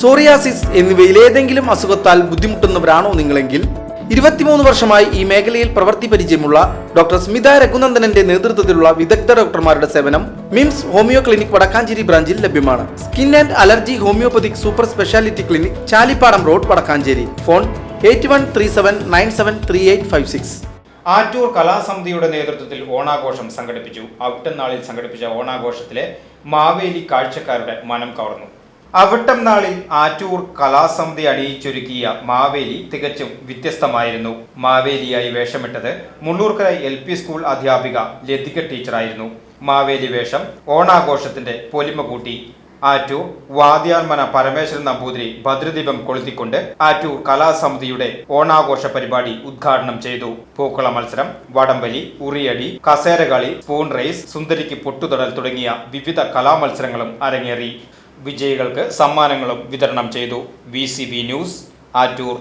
Psoriasis എന്നിവയിൽ ഏതെങ്കിലും അസുഖത്താൽ ബുദ്ധിമുട്ടുന്നവരാണോ നിങ്ങളെങ്കിൽ ഇരുപത്തിമൂന്ന് വർഷമായി ഈ മേഖലയിൽ പ്രവൃത്തി പരിചയമുള്ള ഡോക്ടർ സ്മിത രഘുനന്ദനന്റെ നേതൃത്വത്തിലുള്ള വിദഗ്ധ ഡോക്ടർമാരുടെ സേവനം മിംസ് ഹോമിയോ ക്ലിനിക് വടക്കാഞ്ചേരി ബ്രാഞ്ചിൽ ലഭ്യമാണ്. Skin and allergy homeopathic super speciality clinic Chalippadam road Vadakkanchery. Phone eight one three seven nine seven three eight five six. Attoor കലാസമിതിയുടെ നേതൃത്വത്തിൽ ഓണാഘോഷം സംഘടിപ്പിച്ചു. ഔട്ടം നാളിൽ സംഘടിപ്പിച്ച ഓണാഘോഷത്തിലെ മാവേലി കാഴ്ചക്കാരുടെ മനം കവർന്നു. അവിട്ടം നാളിൽ ആറ്റൂർ കലാസമിതി അണിയിച്ചൊരുക്കിയ മാവേലി തികച്ചും വ്യത്യസ്തമായിരുന്നു. മാവേലിയായി വേഷമിട്ടത് മുള്ളൂർക്കര എൽ പി സ്കൂൾ അധ്യാപിക ലതിക ടീച്ചറായിരുന്നു. മാവേലി വേഷം ഓണാഘോഷത്തിന്റെ പൊലിമ കൂട്ടി. ആറ്റൂർ വാദ്യാർമന പരമേശ്വരൻ നമ്പൂതിരി ഭദ്രദീപം കൊളുത്തിക്കൊണ്ട് ആറ്റൂർ കലാസമിതിയുടെ ഓണാഘോഷ പരിപാടി ഉദ്ഘാടനം ചെയ്തു. പൂക്കള മത്സരം വടംവലി ഉറിയടി കസേരകളി സ്പൂൺ റേസ് സുന്ദരിക്ക് പൊട്ടുതടൽ തുടങ്ങിയ വിവിധ കലാമത്സരങ്ങളും അരങ്ങേറി. വിജയികൾക്ക് സമ്മാനങ്ങളും വിതരണം ചെയ്തു. V news Attoor.